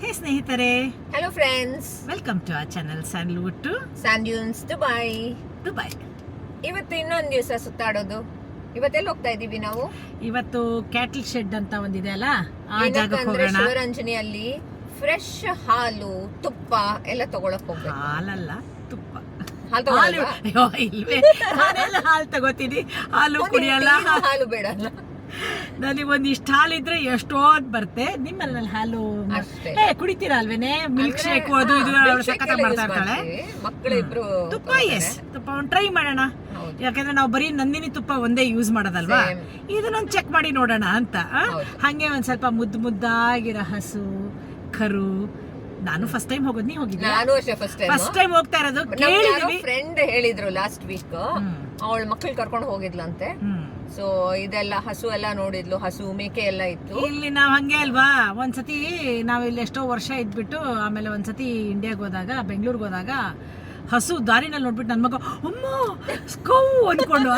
ಹೇ ಸ್ನೇಹಿತರೆ. Hello friends welcome to ಆ channel Sandalwood to sand dunes Dubai Dubai ಇವತ್ತು ಇನ್ನೊಂದು ದಿವಸ ಸುತ್ತಾಡೋದು. ಇವತ್ತೆಲ್ಲ ಹೋಗ್ತಾ ಇದೀವಿ ನಾವು? ಇವತ್ತು ಕ್ಯಾಟಲ್ ಶೆಡ್ ಅಂತ ಒಂದಿದೆ ಅಲ್ಲ? ಆ ಜಾಗಕ್ಕೆ ಏನಕ್ಕಂದ್ರೆ ಹೋಗೋಣ. ಶಿವರಂಜನಿಯಲ್ಲಿ ಫ್ರೆಶ್ ಹಾಲು ತುಪ್ಪ ಎಲ್ಲ ತಗೊಳಕ್ ಹೋಗ್ಬೇಕು. ಹಾಲಲ್ಲ ತುಪ್ಪ. ಹಾಲು ಹಾಲು ತಗೊಳಲ್ವಾ? ಅಯ್ಯೋ, ಇಲ್ವೇ. ನಾನೆಲ್ಲ ಹಾಲು ತಗೋತೀನಿ. ಹಾಲು ಕುಡಿಯಲ್ಲ. ಹಾಲು ಬೇಡ ಅಲ್ಲ? ನನಗೆ ಒಂದಿಷ್ಟು ಹಾಲಿದ್ರೆ ಎಷ್ಟೊಂದು ಬರುತ್ತೆ ನಿಮ್ಮಲ್ಲಿ ಹಾಲು. ಏ ಕುಡಿತೀರಾ ಅಲ್ವೇನೆ? ಮಿಲ್ಕ್ ಶೇಕ್ ಅದು ಇದು ಮಾಡ್ತಾ ಇರ್ತಾಳೆ. ತುಪ್ಪ. ಎಸ್ ತುಪ್ಪ ಒಂದು ಟ್ರೈ ಮಾಡೋಣ. ಯಾಕಂದ್ರೆ ನಾವು ಬರೀ ನಂದಿನಿ ತುಪ್ಪ ಒಂದೇ ಯೂಸ್ ಮಾಡೋದಲ್ವಾ. ಇದನ್ನೊಂದು ಚೆಕ್ ಮಾಡಿ ನೋಡೋಣ ಅಂತ. ಹಂಗೆ ಒಂದ್ ಸ್ವಲ್ಪ ಮುದ್ದು ಮುದ್ದಾಗಿರೋ ಹಸು ಕರು. ನಾನು ಫಸ್ಟ್ ಟೈಮ್ ಹೋಗೋದು ನೀ ಹೋಗಿದ್ದೆ ನಾನು ಅಷ್ಟೇ ಫಸ್ಟ್ ಟೈಮ್ ಫಸ್ಟ್ ಟೈಮ್ ಹೋಗ್ತಾ ಇರೋದು ಕೇಳಿದ್ವಿ. ಫ್ರೆಂಡ್ ಹೇಳಿದ್ರು ಲಾಸ್ಟ್ ವೀಕ್. ಅವಳ ಮಕ್ಕಳು ಕರ್ಕೊಂಡು ಹೋಗಿದ್ಲಂತೆ. ಸೊ ಇದೆಲ್ಲ ಹಸು ಎಲ್ಲ ನೋಡಿದ್ಲು ಹಸು ಮೇಕೆ ಎಲ್ಲ ಇತ್ತು. ಇಲ್ಲಿ ನಾವ್ ಹಂಗೆ ಅಲ್ವಾ? ಒಂದ್ಸತಿ ನಾವ್ ಇಲ್ಲಿ ಎಷ್ಟೋ ವರ್ಷ ಇದ್ಬಿಟ್ಟು ಆಮೇಲೆ ಒಂದ್ಸತಿ ಇಂಡಿಯಾಗ ಹೋದಾಗ ಬೆಂಗಳೂರಿಗೆ ಹೋದಾಗ ಹಸು ದಾರಿನಲ್ಲಿ ನೋಡ್ಬಿಟ್ಟು ನನ್ ಮಗ ಅಮ್ಮ ಸ್ಕೌ ಅನ್ಕೊಂಡು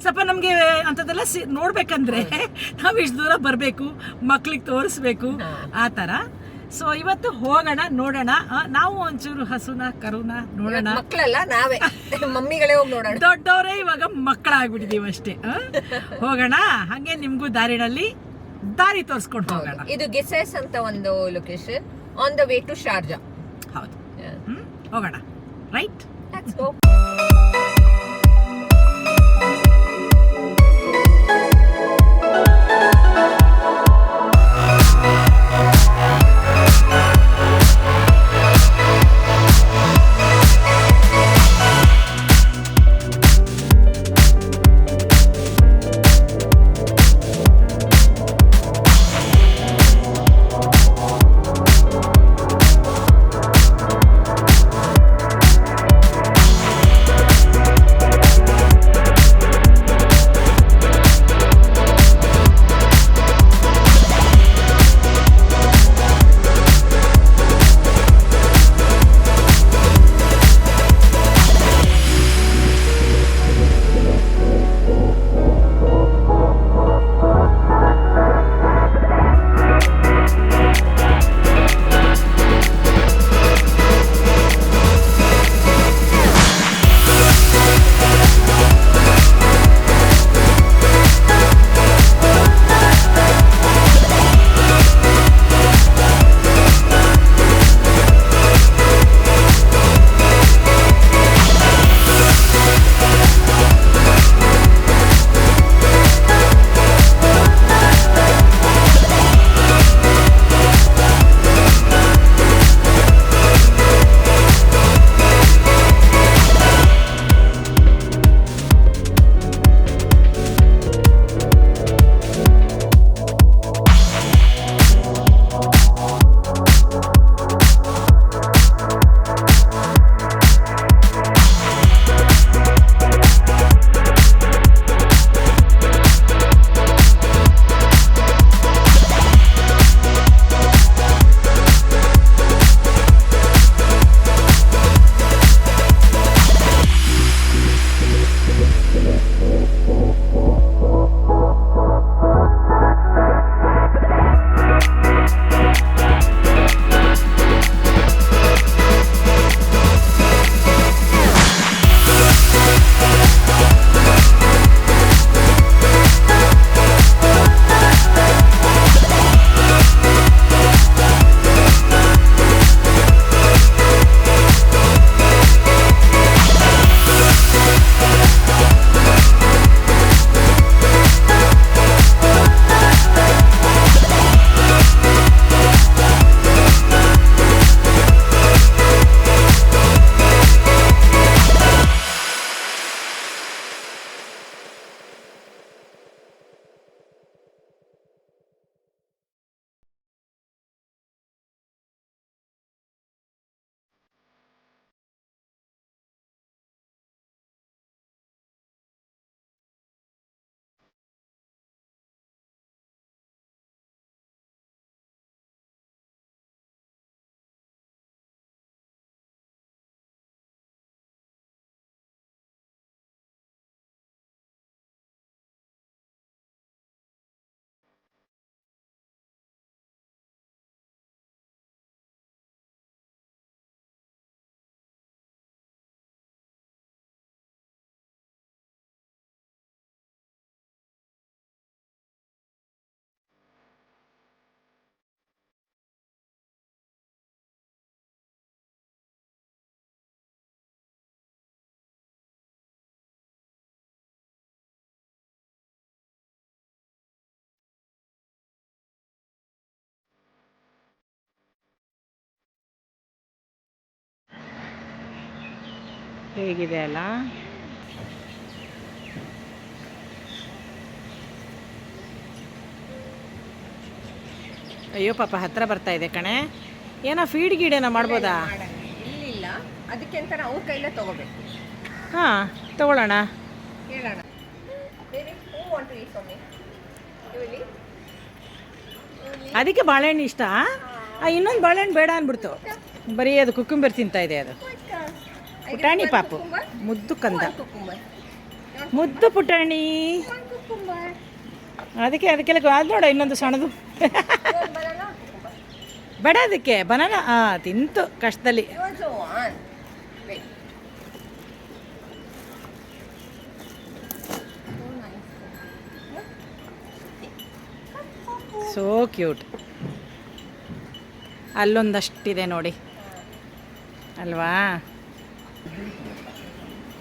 ಸ್ವಲ್ಪ ನಮ್ಗೆ ಅಂತದೆಲ್ಲ ಸಿ- ನೋಡ್ಬೇಕಂದ್ರೆ ನಾವ್ ಇಷ್ಟು ದೂರ ಬರ್ಬೇಕು ಮಕ್ಳಿಗೆ ತೋರಿಸ್ಬೇಕು ಆ ತರ. ಸೊ ಇವತ್ತು ಹೋಗೋಣ ನೋಡೋಣ. ನಾವು ಒಂಚೂರು ಹಸುನ ಕರುನ ನೋಡೋಣ. ಮಕ್ಕಳಲ್ಲ ನಾವೇ. ಮಮ್ಮಿಗಳೇ ಹೋಗಿ ನೋಡೋಣ. ದೊಡ್ಡವರೇ ಇವಾಗ ಮಕ್ಕಳಾಗ್ಬಿಟ್ಟಿದೀವಿ ಅಷ್ಟೇ? ಹೋಗೋಣ. ಹಂಗೆ ನಿಮ್ಗೂ ದಾರಿನಲ್ಲಿ ದಾರಿ ತೋರಿಸ್ಕೊಂಡು ಹೋಗೋಣ. ಇದು ಗೆಸೆಸ್ ಅಂತ ಒಂದು location on the way to Sharjah ಹೌದು. ಹ್ಮ್? ಹೋಗೋಣ. ರೈಟ್ ಹೇಗಿದೆ ಅಲ್ಲ? ಅಯ್ಯೋ ಪಾಪ ಹತ್ರ ಬರ್ತಾ ಇದೆ ಕಣೆ. ಏನೋ ಫೀಡ್ ಗೀಡೇನೋ ಮಾಡ್ಬೋದಾ? ಇಲ್ಲ ಅದಕ್ಕೆ ಅಂತ ನಾವು ಕೈಲೇ ತಗೋಬೇಕು. ಹಾಂ ತಗೊಳ್ಳೋಣ. ಅದಕ್ಕೆ ಬಾಳೆಹಣ್ಣು ಇಷ್ಟ? ಇನ್ನೊಂದು ಬಾಳೆಹಣ್ಣು ಬೇಡ ಅಂದ್ಬಿಡ್ತು. ಬರೀ ಅದು ಕುಕ್ಕುಂಬರ್ ತಿಂತಾ ಇದೆ ಅದು. ಪುಟಾಣಿ ಪಾಪು. ಮುದ್ದು ಕಂದ. ಮುದ್ದು ಪುಟಾಣಿ. ಅದಕ್ಕೆ ಅದಕ್ಕೆಲ್ಲ ಅದು ನೋಡ ಇನ್ನೊಂದು ಸಣ್ಣದು. ಬೇಡ ಅದಕ್ಕೆ ಬನಾನ ಹಾಂ ತಿಂತು ಕಷ್ಟದಲ್ಲಿ. You also want.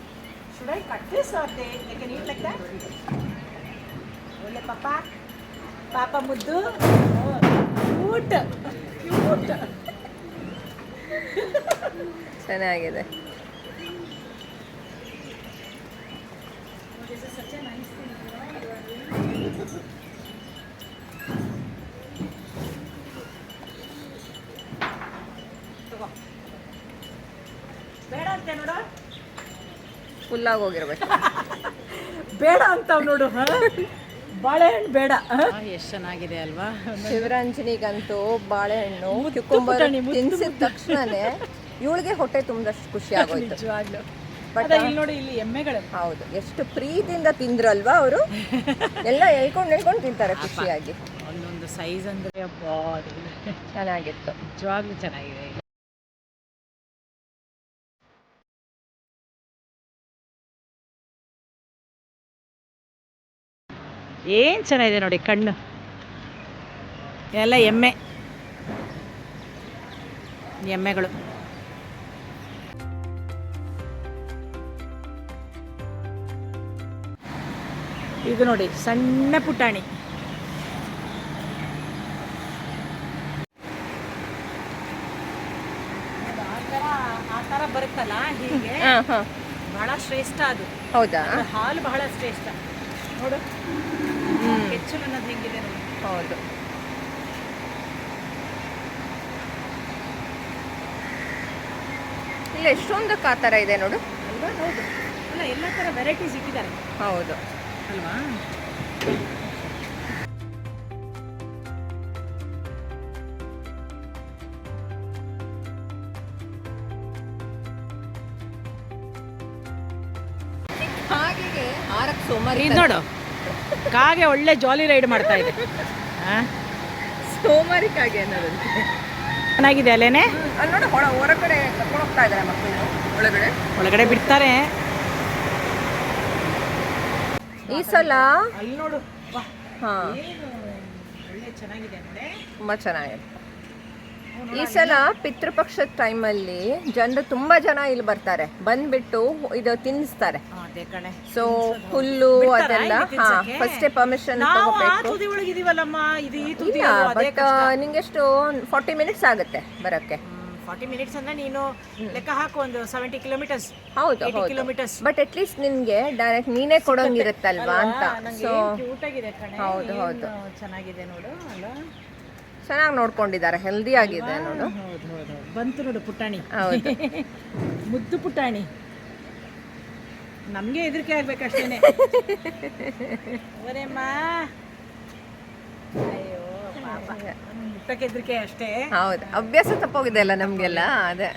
Wait. So nice. So cute ಅಲ್ಲೊಂದಷ್ಟಿದೆ ನೋಡಿ ಅಲ್ವಾ ಒಳ್ಳೆ ಪಾಪ ಪಾಪ ಮುದ್ದು ಕ್ಯೂಟ್ ಕ್ಯೂಟ್ ಚೆನ್ನಾಗಿದೆ ಬೇಡ ಫುಲ್ ಆಗಿ ಹೋಗಿರ್ಬೇಕು. ಬೇಡ ಅಂತ ನೋಡು? ಬಾಳೆಹಣ್ಣು ಬೇಡ ಎಷ್ಟು ಚೆನ್ನಾಗಿದೆ ಅಲ್ವಾ? ಶಿವರಂಜನಿಗಂತೂ ಬಾಳೆಹಣ್ಣು ಕ್ಯುಕುಂಬರ್ ತಿನ್ಸಿದ ತಕ್ಷಣನೇ ಇವಳಿಗೆ ಹೊಟ್ಟೆ ತುಂಬದಷ್ಟು ಖುಷಿ ಆಗೋಯ್ತು. ಬಟ್ ಇಲ್ಲಿ ನೋಡಿ ಇಲ್ಲಿ ಎಮ್ಮೆಗಳು. ಹೌದು ಎಷ್ಟು ಪ್ರೀತಿಯಿಂದ ತಿಂದ್ರಲ್ವಾ ಅವರು? ಎಲ್ಲ ಹೇಳ್ಕೊಂಡು ಹೇಳ್ಕೊಂಡು ತಿಂತಾರೆ ಖುಷಿಯಾಗಿ. ಒಂದೊಂದು ಸೈಜ್ ಅಂದ್ರೆ. ಚೆನ್ನಾಗಿತ್ತು. ನಿಜವಾಗ್ಲೂ ಚೆನ್ನಾಗಿದೆ. ಏನ್ ಚೆನ್ನಾಗಿದೆ ನೋಡಿ ಕಣ್ಣು. ಎಲ್ಲ ಎಮ್ಮೆ. ಎಮ್ಮೆಗಳು. ಇದು ನೋಡಿ ಸಣ್ಣ ಪುಟಾಣಿ. ಆ ತರ ಆ ಥರ ಬರುತ್ತಲ್ಲ ಹೀಗೆ? ಬಹಳ ಶ್ರೇಷ್ಠ ಅದು. ಹೌದಾ? ಹಾಲು ಬಹಳ ಶ್ರೇಷ್ಠ. ನೋಡು. ಕೆಚ್ಚಲು ಅನ್ನೋದು ಹೆಂಗಿದೆ ಹೌದು. ಇಲ್ಲ ಎಷ್ಟೊಂದಕ್ಕೆ ಆ ಥರ ಇದೆ ನೋಡು? ಅಲ್ವಾ? ಹೌದು. ಅಲ್ಲ ಎಲ್ಲ ಥರ ವೆರೈಟೀಸ್ ಇಟ್ಟಿದ್ದಾರೆ. ಹೌದು. ಅಲ್ವಾ? ಹಾಗೆ ಹಾರಕ್ಕೆ ಸೋಮಾರಿ ನೋಡೋ ನೋಡು. ಕಾಗೆ ಒಳ್ಳೆ ಜಾಲಿ ರೈಡ್ ಮಾಡ್ತಾ ಇದೆ. ಆ? ಸೋಮಾರಿ ಕಾಗೆ ಅನ್ನೋದು. ಚೆನ್ನಾಗಿದೆ ಅಲ್ಲೇನೆ? ಅಲ್ಲಿ ನೋಡು ಹೊರ ಹೊರಗಡೆ ಕರ್ಕೊಂಡು ಹೋಗ್ತಾ ಇದ್ದಾರೆ ಮಕ್ಕಳು. ಒಳಗಡೆ. ಒಳಗಡೆ ಬಿಡ್ತಾರೆ. ಈ ಸಲ ಅಲ್ಲಿ ನೋಡು. ಹಾ. ತುಂಬಾ ಚೆನ್ನಾಗಿದೆ. ಈ ಸಲ ಪಿತೃಪಕ್ಷದ ಟೈಮಲ್ಲಿ ಜನರು ತುಂಬಾ ಜನ ಇಲ್ಲಿ ಬರ್ತಾರೆ. ಬಂದ್ಬಿಟ್ಟು ಇದು ತಿನ್ನಿಸ್ತಾರೆ. ಸೊ ಹುಲ್ಲು ಅದೆಲ್ಲ? ಹಾ? ಫಸ್ಟೇ ಪರ್ಮಿಷನ್ ಬಟ್ ನಿಂಗೆಷ್ಟು ಫಾರ್ಟಿ ಮಿನಿಟ್ಸ್ ಆಗುತ್ತೆ ಬರಕ್ಕೆ. ಫಾರ್ಟಿ ಮಿನಿಟ್ಸ್ ಅಂದ್ರೆ ನೀನು ಲೆಕ್ಕ ಹಾಕು ಒಂದು ಸೆವೆಂಟಿ ಕಿಲೋಮೀಟರ್ಸ್ ಹೌದು ಕಿಲೋಮೀಟರ್ಸ್ ಬಟ್ ಅಟ್ಲೀಸ್ಟ್ ನಿನ್ಗೆ ಡೈರೆಕ್ಟ್ ನೀನೇ ಕೊಡೋಂಗಿರುತ್ತಲ್ವಾ ಅಂತ. ಸೊ ಹೌದು, ಹೌದು. ಚೆನ್ನಾಗಿದೆ ನೋಡು ಅಲ್ಲ ಚೆನ್ನಾಗಿ ನೋಡ್ಕೊಂಡಿದ್ದಾರೆ ಹೆಲ್ದಿ ಆಗಿದೆ ನೋಡು ಬಂತು ನೋಡು ಪುಟಾಣಿ. ಮುದ್ದು ಪುಟಾಣಿ. ನಮ್ಗೆ ಹೆದರಿಕೆ ಆಗ್ಬೇಕಷ್ಟೇನೆ. ಅಯ್ಯೋ ಪಾಪ. ಮುಟ್ಟಕ್ಕೆ ಹೆದರಿಕೆ ಅಷ್ಟೇ. ಹೌದು. ಅಭ್ಯಾಸ ತಪ್ಪೋಗಿದೆ ಅಲ್ಲ ನಮಗೆಲ್ಲ ಅದೇ.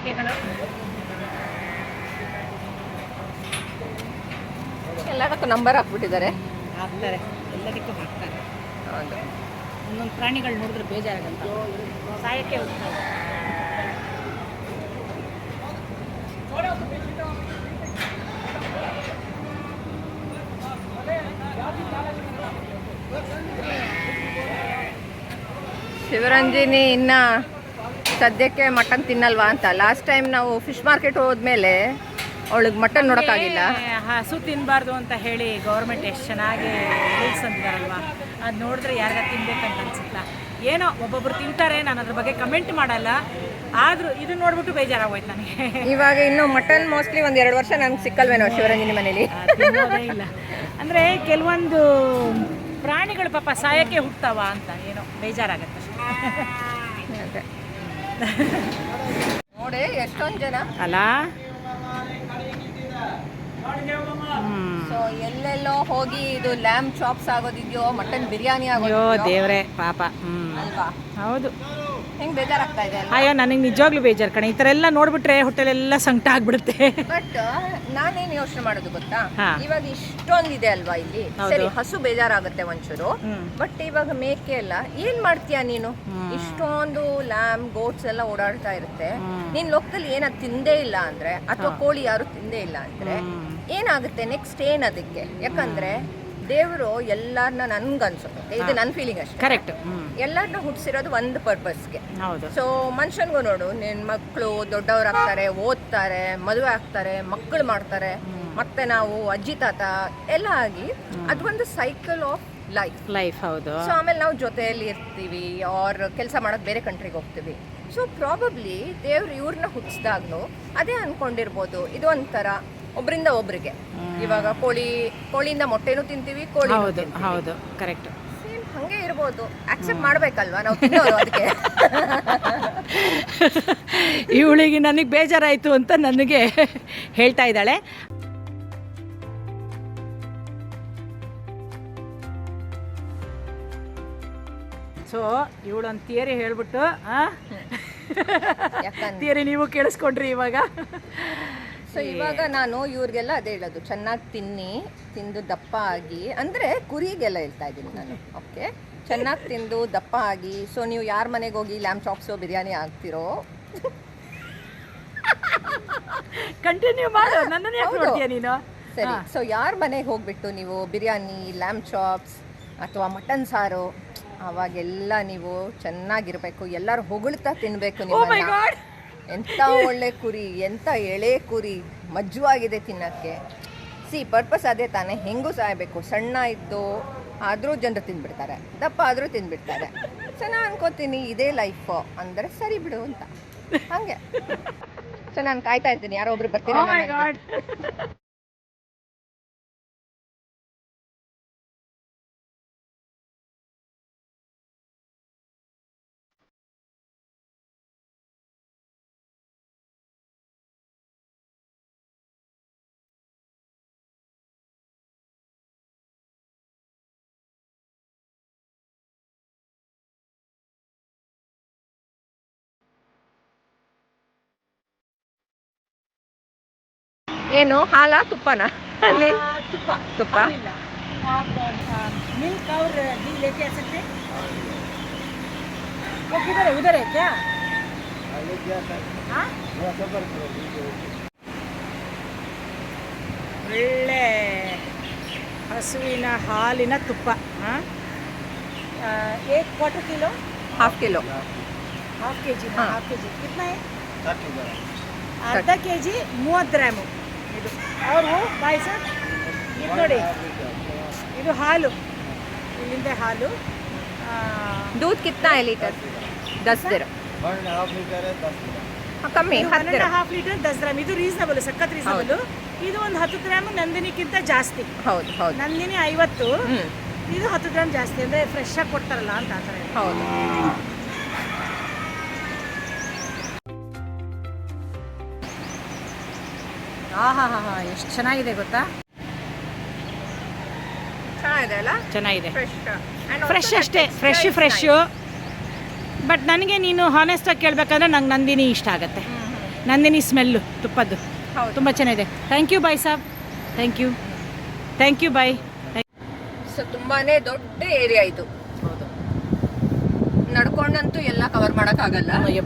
ಅಡಿಕೆಗಳು ಎಲ್ಲದಕ್ಕೂ ನಂಬರ್ ಹಾಕ್ಬಿಟ್ಟಿದ್ದಾರೆ. ಹಾಕ್ತಾರೆ. ಎಲ್ಲದಕ್ಕೂ ಹಾಕ್ತಾರೆ. ಹೌದು. ಒಂದೊಂದು ಪ್ರಾಣಿಗಳು ನೋಡಿದ್ರೆ ಬೇಜಾರಾಗಂತ. ಸಾಯಕ್ಕೆ ಶಿವರಂಜಿನಿ ಇನ್ನ ಸದ್ಯಕ್ಕೆ ಮಟನ್ ತಿನ್ನಲ್ವಾ ಅಂತ. ಲಾಸ್ಟ್ ಟೈಮ್ ನಾವು ಫಿಶ್ ಮಾರ್ಕೆಟ್ ಹೋದ್ಮೇಲೆ ಅವಳಿಗೆ ಮಟನ್ ನೋಡೋಕ್ಕಾಗಿಲ್ಲ. ಹಸು ತಿನ್ನಬಾರ್ದು ಅಂತ ಹೇಳಿ ಗೌರ್ಮೆಂಟ್ ಎಷ್ಟು ಚೆನ್ನಾಗಿ ರೂಲ್ಸ್ ಅಂತಿದಾರಲ್ವಾ ಅದು ನೋಡಿದ್ರೆ ಯಾರಿಗ ತಿನ್ಬೇಕಂತ ಅನ್ಸುತ್ತ? ಏನೋ ಒಬ್ಬೊಬ್ರು ತಿಂತಾರೆ ನಾನು ಅದ್ರ ಬಗ್ಗೆ ಕಮೆಂಟ್ ಮಾಡಲ್ಲ. ಆದರೂ ಇದು ನೋಡ್ಬಿಟ್ಟು ಬೇಜಾರಾಗೋಯ್ತು ನನಗೆ. ಇವಾಗ ಇನ್ನು ಮಟನ್ ಮೋಸ್ಟ್ಲಿ ಒಂದು ಎರಡು ವರ್ಷ ನನ್ಗೆ ಸಿಕ್ಕಲ್ವೇನೋ ಶಿವರಂಜಿನಿ ಮನೇಲಿ? ಇಲ್ಲ. ಅಂದರೆ ಕೆಲವೊಂದು ಪ್ರಾಣಿಗಳು ಪಾಪ ಸಾಯಕ್ಕೆ ಹುಟ್ತಾವ ಅಂತ ಏನೋ ಬೇಜಾರಾಗತ್ತೆ. ನೋಡಿ ಎಷ್ಟೊಂದು ಜನ. ಅಲ್ಲ? ಸೊ ಎಲ್ಲೆಲ್ಲೋ ಹೋಗಿ ಇದು ಲ್ಯಾಮ್ ಚಾಪ್ಸ್ ಆಗೋದಿದ್ಯೋ ಮಟನ್ ಬಿರಿಯಾನಿ ಆಗೋದಿದ್ಯೋ. ದೇವ್ರೆ ಪಾಪ. ಹ್ಮ್. ಅಲ್ವಾ? ಹೌದು. ಹೆಂಗ್ ಬೇಜಾರಾಗ್ತಾ ಇದೆ ಅಲ್ವಾ? ಅಯ್ಯೋ ನನಗೆ ನಿಜವಾಗ್ಲೂ ಬೇಜಾರು ಕಣೆ. ಈ ಥರ ಎಲ್ಲ ನೋಡ್ಬಿಟ್ರೆ ಹೊಟ್ಟೆಲೆಲ್ಲ ಸಂಕಟ ಆಗ್ಬಿಡುತ್ತೆ. ಬಟ್ ನಾನೇನ್ ಯೋಚನೆ ಮಾಡೋದು ಗೊತ್ತಾ? ಹಾ. ಇವಾಗ ಇಷ್ಟೊಂದಿದೆ ಅಲ್ವಾ ಇಲ್ಲಿ? ಹೌದು. ಸರಿ ಹಸು ಬೇಜಾರಾಗುತ್ತೆ ಒಂಚೂರು. ಹ್ಮ್. ಬಟ್ ಇವಾಗ ಮೇಕೆ ಎಲ್ಲ ಏನ್ ಮಾಡ್ತೀಯ ನೀನು? ಇಷ್ಟೊಂದು ಲ್ಯಾಮ್ ಗೋಟ್ಸ್ ಎಲ್ಲ ಓಡಾಡ್ತಾ ಇರುತ್ತೆ. ನಿನ್ ಲೋಕದಲ್ಲಿ ಏನ ತಿಂದೇ ಇಲ್ಲ ಅಂದ್ರೆ ಅಥವಾ ಕೋಳಿ ಯಾರು ತಿಂದೇ ಇಲ್ಲ ಅಂದ್ರೆ ಏನಾಗುತ್ತೆ ನೆಕ್ಸ್ಟ್ ಏನ್ ಅದಕ್ಕೆ? ಯಾಕಂದ್ರೆ ದೇವರು ಎಲ್ಲಾರ್ನ ನನ್ಗನ್ಸುತ್ತೆ. ಇದು ನನ್ನ ಫೀಲಿಂಗ್ ಅಷ್ಟೇ. ಕರೆಕ್ಟ್ ಎಲ್ಲಾರನ್ನ ಎಲ್ಲಾರ್ನ ಹುಟ್ಟಿಸಿರೋದು ಒಂದು ಪರ್ಪಸ್ಗೆ ಸೊ ಮನುಷ್ಯನ್ಗೂ ನೋಡು ನಿನ್ ಮಕ್ಕಳು ದೊಡ್ಡವರಾಗ್ತಾರೆ ಓದ್ತಾರೆ ಮದುವೆ ಆಗ್ತಾರೆ ಮಕ್ಕಳು ಮಾಡ್ತಾರೆ ಮತ್ತೆ ನಾವು ಅಜ್ಜಿ ತಾತ ಎಲ್ಲ ಆಗಿ ಅದೊಂದು ಸೈಕಲ್ ಆಫ್ ಲೈಫ್ ಲೈಫ್ ಹೌದು. ಸೊ ಆಮೇಲೆ ನಾವು ಜೊತೆಯಲ್ಲಿ ಇರ್ತೀವಿ ಆರ್ ಕೆಲಸ ಮಾಡೋಕೆ ಬೇರೆ ಕಂಟ್ರಿಗೆ ಹೋಗ್ತೀವಿ. ಸೊ ಪ್ರಾಬಬ್ಲಿ ದೇವ್ರು ಇವ್ರನ್ನ ಹುಟ್ಟಿಸ್ದಾಗ್ಲೂ ಅದೇ ಅನ್ಕೊಂಡಿರ್ಬೋದು. ಇದು ಒಂಥರ ಒಬ್ಬರಿಗೆ ಒಬ್ರಿಗೆ ಇವಾಗ ಕೋಳಿ ಕೋಳಿಯಿಂದ ಮೊಟ್ಟೆನೂ ತಿಂತೀವಿ ಕೋಳಿ ಹೌದು ಹೌದು ಕರೆಕ್ಟ್ ಸೇಮ್ ಹಂಗೆ ಇರ್ಬೋದು. ಆಕ್ಸೆಪ್ಟ್ ಮಾಡ್ಬೇಕಲ್ವಾ? ನಾವು ತಿನ್ನೋರು ಅದಕ್ಕೆ. ಇವಳಿಗೆ ನನಗೆ ಬೇಜಾರಾಯಿತು ಅಂತ ನನಗೆ ಹೇಳ್ತಾ ಇದ್ದಾಳೆ. ಸೊ ಇವಳೊಂದು ಥಿಯರಿ ಹೇಳ್ಬಿಟ್ಟು ಥಿಯರಿ ನೀವು ಕೇಳಿಸ್ಕೊಂಡ್ರಿ ಇವಾಗ. ಸೊ ಇವಾಗ ನಾನು ಇವ್ರಿಗೆಲ್ಲ ಅದೇ ಹೇಳೋದು. ಚೆನ್ನಾಗಿ ತಿನ್ನಿ ತಿಂದು ದಪ್ಪ ಆಗಿ. ಅಂದ್ರೆ ಕುರಿಗೆಲ್ಲ ಹೇಳ್ತಾ ಇದ್ದೀನಿ ನಾನು. ಓಕೆ ಚೆನ್ನಾಗಿ ತಿಂದು ದಪ್ಪ ಆಗಿ. ಸೊ ನೀವು ಯಾರ ಮನೆಗೆ ಹೋಗಿ ಲ್ಯಾಮ್ ಚಾಪ್ಸು ಬಿರಿಯಾನಿ ಆಗ್ತಿರೋ ಕಂಟಿನ್ಯೂ ಮಾಡು. ನನ್ನನ್ನು ಯಾಕೆ ಹೌದು. ನೋಡ್ತೀಯ ನೀನು? ಸರಿ. ಸೊ ಯಾರ ಮನೆಗೆ ಹೋಗ್ಬಿಟ್ಟು ನೀವು ಬಿರಿಯಾನಿ ಲ್ಯಾಮ್ ಚಾಪ್ಸ್ ಅಥವಾ ಮಟನ್ ಸಾರು ಅವಾಗೆಲ್ಲ ನೀವು ಚೆನ್ನಾಗಿರ್ಬೇಕು. ಎಲ್ಲರೂ ಹೊಗಳ್ತಾ ತಿನ್ಬೇಕು ಮೈ ನೀವು ಎಂಥ ಒಳ್ಳೆ ಕುರಿ ಎಂಥ ಎಳೆ ಕುರಿ ಮಜ್ಜುವಾಗಿದೆ ತಿನ್ನಕ್ಕೆ. ಸಿ ಪರ್ಪಸ್ ಅದೇ ತಾನೇ ಹೆಂಗೂ ಸಾಯಬೇಕು. ಸಣ್ಣ ಇದ್ದು ಆದರೂ ಜನರು ತಿಂದ್ಬಿಡ್ತಾರೆ ದಪ್ಪ ಆದರೂ ತಿಂದ್ಬಿಡ್ತಾರೆ ಸೊ ನಾನು ಅನ್ಕೋತೀನಿ ಇದೇ ಲೈಫ್ ಅಂದರೆ ಸರಿ ಬಿಡು ಅಂತ. ಹಂಗೆ. ಸೊ ನಾನು ಕಾಯ್ತಾ ಇರ್ತೀನಿ ಯಾರೋ ಒಬ್ರು ಬರ್ತೀರಾ ಏನು ಹಾಲ ತುಪ್ಪನ ಅಲ್ಲಿ ತುಪ್ಪ ತುಪ್ಪ मिल्क और घी लेके आ सकते हैं वो किधर है उधर है क्या हाँ? ಒಳ್ಳೆ ಹಸುವಿನ ಹಾಲಿನ ತುಪ್ಪ ಹಾಂ एक quarter kilo half kilo half K G हाँ. हाफ के जी कितना है ಅರ್ಧ ಕೆ ಜಿ ಮೂವತ್ತು ಗ್ರಾಮು ಇದು ಅವರು ಪಾಯಸ ಇದು ನೋಡಿ ಇದು ಹಾಲು ಇಲ್ಲಿಂದ ಹಾಲು ಆ, दूध कितना है लीटर दस दिर ಕಮ್ಮಿ ಇದು ಹತ್ತು one ದಿರ and half litre Dus gram ಇದು ರೀಸನಬಲ್ ಸಖತ್ ರೀಸನಬಲ್ ಇದು ಒಂದು ಹತ್ತು ಗ್ರಾಮ್ ನಂದಿನಿಕ್ಕಿಂತ ಜಾಸ್ತಿ ಹೌದು ಹೌದು ನಂದಿನಿ ಐವತ್ತು ಹ್ಮ್ ಇದು ಹತ್ತು ಗ್ರಾಮ್ ಜಾಸ್ತಿ ಅಂದರೆ ಫ್ರೆಶ್ ಆಗಿ ಕೊಡ್ತಾರಲ್ಲ ಅಂತ ಆ ಥರ ಇದೆ. ಹೌದು ಆಹಾ ಹಾ ಹಾ ಎಷ್ಟು ಚೆನ್ನಾಗಿದೆ ಗೊತ್ತಾ? ಚೆನ್ನಾಗಿದೆ ಅಲ್ಲ? ಚೆನ್ನಾಗಿದೆ. ಫ್ರೆಶ್ ಫ್ರೆಶ್ ಅಷ್ಟೇ ಫ್ರೆಶ್ ಫ್ರೆಶ್ಶು ಬಟ್ ನನಗೆ ನೀನು ಹಾನೆಸ್ಟಾಗಿ ಕೇಳಬೇಕಂದ್ರೆ ನಂಗೆ ನಂದಿನಿ ಇಷ್ಟ ಆಗುತ್ತೆ. ನಂದಿನಿ ಸ್ಮೆಲ್ಲು ತುಪ್ಪದ್ದು. ಹೌದು. ತುಂಬ ಚೆನ್ನಾಗಿದೆ. Thank you bye Sab. Thank you thank you bye so ತುಂಬಾನೇ ದೊಡ್ಡ ಏರಿಯಾ ಇದು. ಹೌದು. ನಡ್ಕೊಂಡಂತೂ ಎಲ್ಲ ಕವರ್ ಆಗಲ್ಲ. ಅಯ್ಯ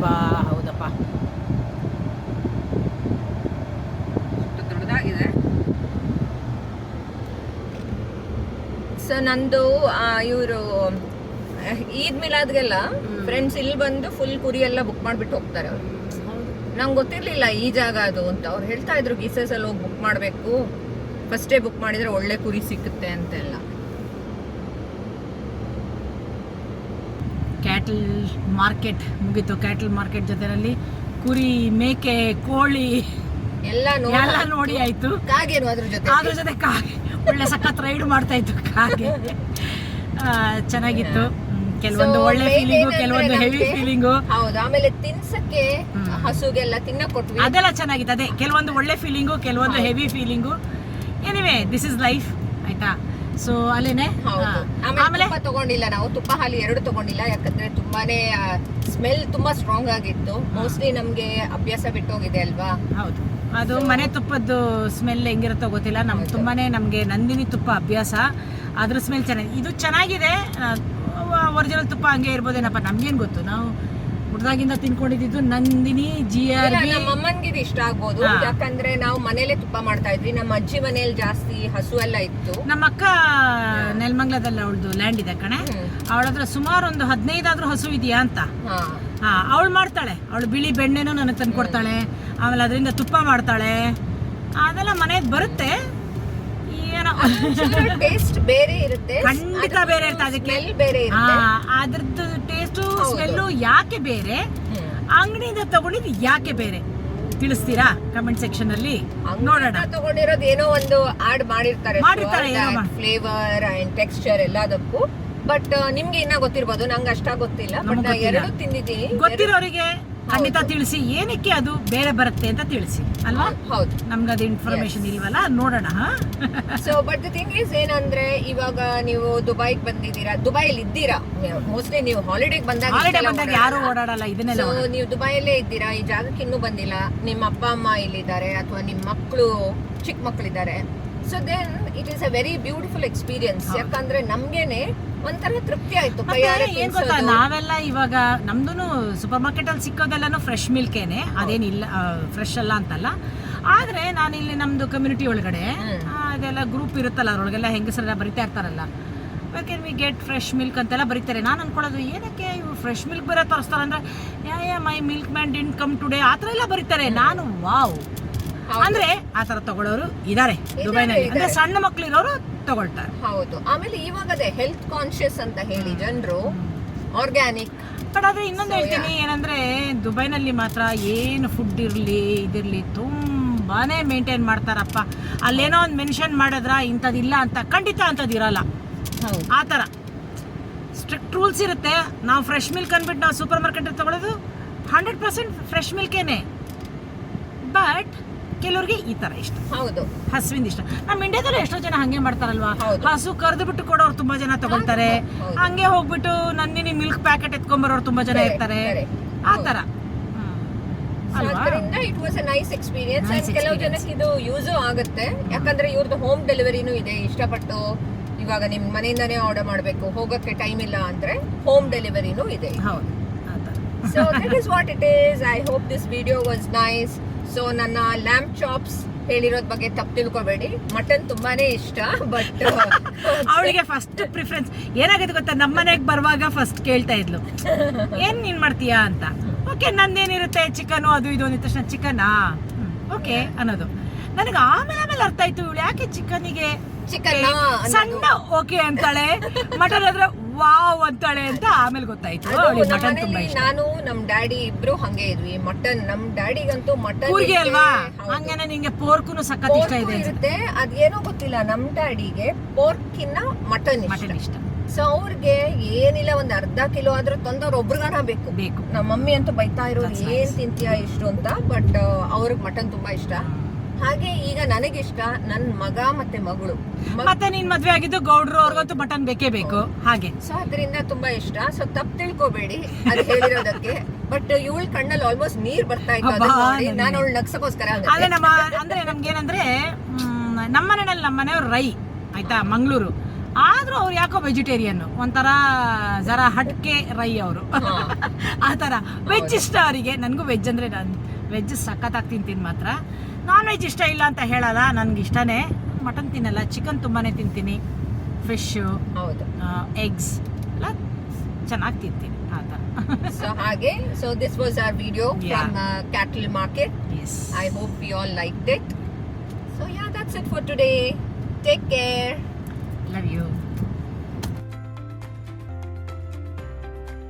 ಸೊ ನಂದು ಇವರು ಈದ್ ಮಿಲಾದ್ಗೆಲ್ಲ ಫ್ರೆಂಡ್ಸ್ ಇಲ್ಲಿ ಬಂದು ಫುಲ್ ಕುರಿ ಎಲ್ಲ ಬುಕ್ ಮಾಡ್ಬಿಟ್ಟು ಹೋಗ್ತಾರೆ ಅವ್ರು. ನಂಗೆ ಗೊತ್ತಿರ್ಲಿಲ್ಲ ಈ ಜಾಗ ಅದು ಅಂತ. ಅವ್ರು ಹೇಳ್ತಾ ಇದ್ರು ಗೀಸಸ್ ಅಲ್ಲಿ ಹೋಗಿ ಬುಕ್ ಮಾಡಬೇಕು. ಫಸ್ಟೇ ಬುಕ್ ಮಾಡಿದ್ರೆ ಒಳ್ಳೆ ಕುರಿ ಸಿಕ್ಕುತ್ತೆ ಅಂತೆಲ್ಲ. ಕ್ಯಾಟಲ್ ಮಾರ್ಕೆಟ್ ಮುಗೀತು. ಕ್ಯಾಟಲ್ ಮಾರ್ಕೆಟ್ ಜೊತೆನಲ್ಲಿ ಕುರಿ ಮೇಕೆ ಕೋಳಿ ಎಲ್ಲ ನೋಡಿ ಆಯ್ತು. ಕಾಗೇನು ಅದ್ರ ಜೊತೆ? ಅದ್ರ ಜೊತೆ ಕಾಗೆ. ಒಳ್ಳೆ ಸಖತ್ ರೈಡ್ ಮಾಡ್ತಾ ಇತ್ತು ಹಾಗೆ ಆ, ಚೆನ್ನಾಗಿತ್ತು. ಕೆಲವೊಂದು ಒಳ್ಳೆ ಫೀಲಿಂಗು ಕೆಲವೊಂದು ಹೆವಿ ಫೀಲಿಂಗು ಹೌದು ಆಮೇಲೆ ತಿನ್ಸಕ್ಕೆ. ಹಸುಗೆಲ್ಲ ತಿನ್ನಕ್ ಕೊಟ್ವಿ. ಅದೆಲ್ಲ ಚೆನ್ನಾಗಿತ್ತು ಅದೇ. ಕೆಲವೊಂದು ಒಳ್ಳೆ ಫೀಲಿಂಗು ಕೆಲವೊಂದು heavy feeling anyway this is life ಆಯ್ತಾ? ಸೊ ಅಲ್ಲೇನೆ? ಆಮೇಲೆ ತಗೊಂಡಿಲ್ಲ ನಾವು. ತುಪ್ಪ ಹಾಲು ಎರಡು ತಗೊಂಡಿಲ್ಲ ಯಾಕಂದ್ರೆ ತುಂಬಾನೇ ಸ್ಮೆಲ್ ತುಂಬಾ ಸ್ಟ್ರಾಂಗ್ ಆಗಿತ್ತು. ಮೋಸ್ಟ್ಲಿ ನಮ್ಗೆ ಅಭ್ಯಾಸ ಬಿಟ್ಟೋಗಿದೆ ಅಲ್ವಾ? ಹೌದು. ಅದು ಮನೆ ತುಪ್ಪದ್ದು ಸ್ಮೆಲ್ ಹೆಂಗಿರುತ್ತೋ ಗೊತ್ತಿಲ್ಲ. ನಮ್ ತುಂಬಾನೇ ನಮಗೆ ನಂದಿನಿ ತುಪ್ಪ ಅಭ್ಯಾಸ. ಅದ್ರ ಸ್ಮೆಲ್ ಚೆನ್ನಾಗಿ ಇದು ಚೆನ್ನಾಗಿದೆ. ಒರಿಜಿನಲ್ ತುಪ್ಪ ಹಂಗೆ ಇರ್ಬೋದೇನಪ್ಪ? ನಮ್ಗೇನು ಗೊತ್ತು? ನಾವು ಹುಡ್ದಾಗಿಂದ ತಿನ್ಕೊಂಡಿದ್ದು ನಂದಿನಿ ಜಿ ಆರ್ ಇಲ್ಲ, ಬಿ ನಮ್ಮ ಅಮ್ಮನ್ಗೆ ಇದು ಇಷ್ಟ ಆಗ್ಬೋದು. ಯಾಕಂದ್ರೆ ನಾವು ಮನೇಲೆ ತುಪ್ಪ ಮಾಡ್ತಾ ಇದ್ವಿ. ನಮ್ಮ ಅಜ್ಜಿ ಮನೇಲಿ ಜಾಸ್ತಿ ಹಸು ಎಲ್ಲ ಇತ್ತು. ನಮ್ಮ ಅಕ್ಕ ನೆಲಮಂಗ್ಲದಲ್ಲಿ ಅವಳದು ಲ್ಯಾಂಡ್ ಇದೆ ಕಣೆ. ಅವಳ ಹತ್ರ ಸುಮಾರು ಒಂದು ಹದಿನೈದಾದ್ರೂ ಹಸು ಇದೆಯಾ ಅಂತ. ಹಾ. ಅವಳು ಮಾಡ್ತಾಳೆ. ಅವಳು ಬಿಳಿ ಬೆಣ್ಣೆನೂ ನನಗೆ ತಂದು ಕೊಡ್ತಾಳೆ. ಆಮೇಲೆ ಅದರಿಂದ ತುಪ್ಪ ಮಾಡ್ತಾಳೆ. ಅದೆಲ್ಲ ಮನೆಗೆ ಬರುತ್ತೆ. ಏನೋ ಟೇಸ್ಟ್ ಬೇರೆ ಇರುತ್ತೆ. ಖಂಡಿತ ಬೇರೆ ಇರುತ್ತೆ. ಅದಕ್ಕೆ ಬೇರೆ ಅದ್ರದ್ದು ಟೇಸ್ಟು. ಸ್ಮೆಲ್ಲು ಯಾಕೆ ಬೇರೆ. ಅಂಗಡಿಯಿಂದ ತಗೊಂಡಿದ್ದು ಯಾಕೆ ಬೇರೆ? ತಿಳಿಸ್ತೀರಾ ಕಮೆಂಟ್ ಸೆಕ್ಷನ್ ಅಲ್ಲಿ? ನೋಡೋಣ. ತಗೊಂಡಿರೋದು ಏನೋ ಒಂದು ಆಡ್ ಮಾಡಿರ್ತಾರೆ. ಮಾಡಿರ್ತಾರೆ, ಫ್ಲೇವರ್ ಅಂಡ್ ಟೆಕ್ಸ್ಚರ್ ಎಲ್ಲದಕ್ಕೂ. ಬಟ್ ನಿಮ್ಗೆ ಇನ್ನ ಗೊತ್ತಿರ್ಬೋದು. ನಂಗೆ ಅಷ್ಟ ಗೊತ್ತಿಲ್ಲ. ಬಟ್ ನಮ್ಗ್ ನಾ ಗೊತ್ತಿಲ್ಲ. ಎರಡು ತಿಂದಿದ್ದೀನಿ. ಗೊತ್ತಿರೋರಿಗೆ ಖಂಡಿತ ತಿಳಿಸಿ. ಏನಕ್ಕೆ ಅದು ಬೇರೆ ಬರುತ್ತೆ ಅಂತ ತಿಳಿಸಿ. ಅಲ್ವಾ? ಎರಡು- ಹೌದು. ನಮ್ಗೆ ಅದು ಇನ್ಫಾರ್ಮೇಶನ್ ಇಲ್ವಲ್ಲ? ನೋಡೋಣ ಹಾ? So but the thing is ಏನಂದ್ರೆ ಇವಾಗ ನೀವು ದುಬೈಗೆ ಬಂದಿದ್ದೀರಾ? ದುಬೈಲಿ ಇದ್ದೀರಾ? ಮೋಸ್ಟ್ಲಿ ನೀವು ಹಾಲಿಡೇಗೆ ಬಂದಾಗ ಹಾಲಿಡೇ ಇಷ್ಟೆಲ್ಲ ಬಂದಾಗ ಯಾರು ಓಡಾಡಲ್ಲ ಇದನ್ನೆಲ್ಲ ಸೊ. ನೀವು ದುಬೈಯಲ್ಲೇ ಇದ್ದೀರಾ? ಈ ಜಾಗಕ್ಕೆ ಇನ್ನೂ ಬಂದಿಲ್ಲ. ನಿಮ್ಮ ಅಪ್ಪ ಅಮ್ಮ ಇಲ್ಲಿದ್ದಾರೆ. ಅಥವಾ ನಿಮ್ಮ ಮಕ್ಕಳು ಚಿಕ್ಕ ಮಕ್ಕಳಿದ್ದಾರೆ so then it is a very beautiful experience. ಯಾಕಂದ್ರೆ ನಮ್ಗೇನೆ ಒಂಥರ ತೃಪ್ತಿ ಆಯ್ತು. ಕೈಯಾರೆ ಏನ್ ಗೊತ್ತಾ? ತಿನ್ಸೋದು. ನಾವೆಲ್ಲ ಇವಾಗ ನಮ್ದು ಸೂಪರ್ ಮಾರ್ಕೆಟ್ ಅಲ್ಲಿ ಸಿಕ್ಕೋದೆಲ್ಲನೂ ಫ್ರೆಶ್ ಮಿಲ್ಕೇನೆ ಅದೇನಿಲ್ಲ ಫ್ರೆಶ್ ಅಲ್ಲ ಅಂತಲ್ಲ. ಆದ್ರೆ ನಾನು ಇಲ್ಲಿ ನಮ್ದು ಕಮ್ಯುನಿಟಿ ಒಳಗಡೆ ಆ, ಅದೆಲ್ಲ ಗ್ರೂಪ್ ಇರುತ್ತಲ್ಲ ಅದ್ರೊಳಗೆಲ್ಲ ಹೆಂಗಸರೆಲ್ಲ ಬರಿತಾ ಇರ್ತಾರಲ್ಲ. Can we get fresh milk ಅಂತೆಲ್ಲ ಬರೀತಾರೆ. ನಾನು ಅನ್ಕೊಳ್ಳೋದು ಏನಕ್ಕೆ ಇವು ಫ್ರೆಶ್ ಮಿಲ್ಕ್ ಬರೋ ತೋರಿಸ್ತಾರೆ ಅಂದ್ರೆ yeah yeah my milk man didn't come today ಆ ಥರ ಎಲ್ಲ ಬರೀತಾರೆ. ನಾನು ವಾವ್. ಅಂದ್ರೆ ಆ ತರ ತಗೊಳ್ಳೋರು ಇದಾರೆ ದುಬೈನಲ್ಲಿ. ಅಂದ್ರೆ ಸಣ್ಣ ಮಕ್ಳು ಇರೋರು ತಗೊಳ್ತಾರೆ. ಹೌದು. ಆಮೇಲೆ ಇವಾಗ ಅದೇ ಹೆಲ್ತ್ ಕಾನ್ಶಿಯಸ್ ಅಂತ ಹೇಳಿ ಜನರು ಆರ್ಗ್ಯಾನಿಕ್ ಬಟ್ ಆದ್ರೆ ಇನ್ನೊಂದು ಹೇಳ್ತೀನಿ ಏನಂದ್ರೆ ದುಬೈನಲ್ಲಿ ಮಾತ್ರ ಏನು ಫುಡ್ ಇರಲಿ ಇದಿರಲಿ ತುಂಬಾನೇ ಮೇಂಟೈನ್ ಮಾಡ್ತಾರಪ್ಪ. ಅಲ್ಲೇನೋ ಒಂದು ಮೆನ್ಷನ್ ಮಾಡಿದ್ರ ಇಂಥದ್ದಿಲ್ಲ ಅಂತ ಖಂಡಿತ ಅಂಥದ್ದು ಇರಲ್ಲ. ಆ ಥರ. ಸ್ಟ್ರಿಕ್ಟ್ ರೂಲ್ಸ್ ಇರುತ್ತೆ. ನಾವು ಫ್ರೆಶ್ ಮಿಲ್ಕ್ ಅಂದ್ಬಿಟ್ಟು ನಾವು ಸೂಪರ್ ಮಾರ್ಕೆಟ್ ತಗೊಳ್ಳೋದು ಹಂಡ್ರೆಡ್ ಪರ್ಸೆಂಟ್ ಫ್ರೆಶ್ ಮಿಲ್ಕೇನೆ ಬಟ್ ಕೆಲವ್ರಿಗೆ ಈ ತರ ಇಷ್ಟ. ಹೌದು. ಹಸುವಿಂದ ಇಷ್ಟ. ನಮ್ಮ ಇಂಡಿಯಾದಲ್ಲೂ ಎಷ್ಟೋ ಜನ ಹಂಗೆ ಮಾಡ್ತಾರಲ್ವಾ. ಹಸು ಕರೆದು ಬಿಟ್ಟು ಕೊಡೋರು ತುಂಬಾ ಜನ ತಗೊಳ್ತಾರೆ. ಹಂಗೆ ಹೋಗ್ಬಿಟ್ಟು ನನ್ನಿನಿ ಮಿಲ್ಕ್ ಪ್ಯಾಕೆಟ್ ಎತ್ಕೊಂಡ್ಬರೋರು ತುಂಬಾ ಜನ ಇರ್ತಾರೆ. ಆ ತರ. ಅದರಿಂದ it was a nice experience ಕೆಲವು ಜನಕ್ಕೆ ಇದು ಯೂಸು ಆಗುತ್ತೆ. ಯಾಕಂದ್ರೆ ಇವ್ರದ್ದು ಹೋಮ್ ಡೆಲಿವರಿನೂ ಇದೆ. ಇಷ್ಟಪಟ್ಟು ಇವಾಗ ನಿಮ್ ಮನೆಯಿಂದಾನೇ ಆರ್ಡರ್ ಮಾಡಬೇಕು. ಹೋಗಕ್ಕೆ ಟೈಮ್ ಇಲ್ಲ ಅಂದ್ರೆ ಹೋಮ್ ಡೆಲಿವರಿನೂ ಇದೆ. ಹೌದು. So that is what it is I hope this video was nice so ನನ್ನ ಲ್ಯಾಂಪ್ ಚಾಪ್ಸ್ ಹೇಳಿರೋದ್ ಬಗ್ಗೆ ತಪ್ಪು ತಿಳ್ಕೊಬೇಡಿ. ಮಟನ್ ತುಂಬಾನೇ ಇಷ್ಟ ಬಟ್ ಅವಳಿಗೆ ಫಸ್ಟ್ ಪ್ರಿಫರೆನ್ಸ್ ಏನಾಗುತ್ತೆ ಗೊತ್ತಾ? ನಮ್ಮ ಮನೆಗೆ ಬರುವಾಗ ಫಸ್ಟ್ ಕೇಳ್ತಾ ಇದ್ಲು. ಏನ್ ನೀನ್ ಮಾಡ್ತೀಯಾ ಅಂತ. ಓಕೆ ನಂದೇನಿರುತ್ತೆ? ಚಿಕನು ಅದು ಇದು ಅಂದ ತಕ್ಷಣ ಚಿಕನಾ ಓಕೆ ಅನ್ನೋದು. ನನಗೆ ಆಮೇಲೆ ಆಮೇಲೆ ಅರ್ಥ ಆಯ್ತು. ಇವಳು ಯಾಕೆ ಚಿಕನಿಗೆ ಚಿಕನ್ ಸಣ್ಣ ಓಕೆ ಅಂತಾಳೆ? ಮಟನ್ ಆದ್ರೆ ವಾವ್ ಅಂತಾಳೆ ಅಂತ ಆಮೇಲೆ ಗೊತ್ತಾಯ್ತು. ಅವಳಿಗೆ ಮಟನ್ ತುಂಬಾ ಇಷ್ಟ. ನಾನು ನಮ್ ಡ್ಯಾಡಿ ಇಬ್ರು ಹಂಗೆ ಇದ್ವಿ. ಮಟನ್ ನಮ್ ಡ್ಯಾಡಿಗಂತೂ ಮಟನ್ ಕೂರ್ಗೆ ಅಲ್ವಾ? ಹಂಗೇನೆ ನಿಂಗೆ ಪೋರ್ಕುನು ಸಖತ್ ಇಷ್ಟ ಇದೆ. ಇರುತ್ತೆ. ಅದೇನೋ ಗೊತ್ತಿಲ್ಲ. ನಮ್ ಡ್ಯಾಡಿಗೆ ಪೋರ್ಕಿನ ಮಟನ್ ಇಷ್ಟ. ಮಟನ್ ಇಷ್ಟ. ಸೊ ಅವ್ರಿಗೆ ಏನಿಲ್ಲ ಒಂದ್ ಅರ್ಧ ಕಿಲೋ ಆದ್ರೂ ತಂದವ್ರು ಒಬ್ರಿಗಾನ ಬೇಕು. ಬೇಕು. ನಮ್ಮ ಮಮ್ಮಿ ಅಂತೂ ಬೈತಾ ಇರೋದು ಏನ್ ತಿಂತೀಯ ತಿಂತೀಯಾ ಇಷ್ಟು ಅಂತ. ಬಟ್ ಅವ್ರಿಗೆ ಮಟನ್ ತುಂಬಾ ಇಷ್ಟ. ಹಾಗೆ ಈಗ ನನಗಿಷ್ಟ ನನ್ ಮಗ ಮತ್ತೆ ಮಗಳು. ಮತ್ತೆ ನೀನ್ ಮದ್ವೆ ಆಗಿದ್ದು ಗೌಡ್ರು ಅವ್ರಿಗಂತೂ ಬಟನ್ ಬೇಕೇ ಬೇಕು. ಹಾಗೆ. ಸೊ ಅದರಿಂದ ತುಂಬಾ ಇಷ್ಟ. ಸೊ ತಪ್ಪು ತಿಳ್ಕೊಬೇಡಿ ಅದು ಹೇಳಿರೋದಕ್ಕೆ. ಬಟ್ ಇವಳ ಕಣ್ಣಲ್ಲಿ ಆಲ್ಮೋಸ್ಟ್ ನೀರ್ ಬರ್ತಾ ಇತ್ತು. ಅದನ್ನ ಅಬ್ಬಾ, ನೋಡಿ ನಾನು ಅವಳು ನಗ್ಸಕ್ಕೋಸ್ಕರ ಅದೇ ನಮ್ಮ ಅಂದ್ರೆ ನಮ್ಗೇನಂದ್ರೆ ಮ್, ನಮ್ಮ ಮನೆಯಲ್ಲಿ ನಮ್ಮ ಮನೆಯವ್ರು ರೈ ಆಯ್ತಾ ಮಂಗಳೂರು. ಆದ್ರೂ ಅವ್ರು ಯಾಕೋ ವೆಜಿಟೇರಿಯನ್ ಒಂಥರ ಜರ ಹಟ್ಕೆ ರೈ ಅವರು. ಆ ಥರ. ವೆಜ್ ಇಷ್ಟ ಅವರಿಗೆ. ನನಗೂ ವೆಜ್ ಅಂದ್ರೆ ನಾನು ವೆಜ್ ಸಖತ್ತಾಗಿ ತಿಂತೀನಿ ಮಾತ್ರ. ನಾನ್ ವೆಜ್ ಇಷ್ಟ ಇಲ್ಲ ಅಂತ ಹೇಳಲ್ಲ ನನಗೆ ಇಷ್ಟನೇ. ಮಟನ್ ತಿನ್ನಲ್ಲ ಚಿಕನ್ ತುಂಬಾ ತಿಂತೀನಿ. ಫಿಶ್ಶು ಹೌದು. ಎಗ್ಸ್ ಎಲ್ಲ ಚೆನ್ನಾಗಿ ತಿಂತೀನಿ ಆ ಥರ. ಸೊ ಹಾಗೆ so this was our video. From cattle market as I hope we all liked it. So, that's that's it for take care. Love you